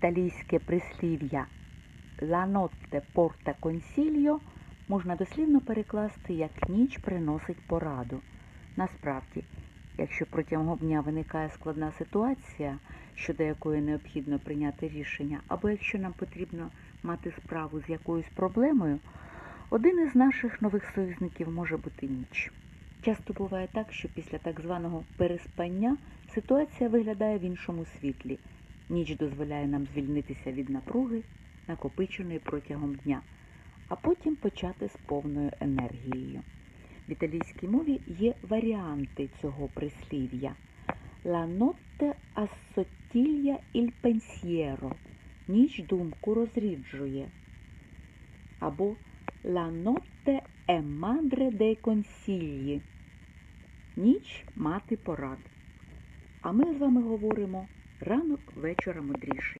Італійське прислів'я «La notte porta consiglio» можна дослівно перекласти як ніч приносить пораду. Насправді, якщо протягом дня виникає складна ситуація, щодо якої необхідно прийняти рішення, або якщо нам потрібно мати справу з якоюсь проблемою, один із наших нових союзників може бути ніч. Часто буває так, що після так званого переспання ситуація виглядає в іншому світлі. Ніч дозволяє нам звільнитися від напруги, накопиченої протягом дня, а потім почати з повною енергією. В італійській мові є варіанти цього прислів'я. La notte assottiglia il pensiero. Ніч думку розріджує. Або La notte è madre dei consigli. Ніч мати порад. А ми з вами говоримо ранок вечора мудріший.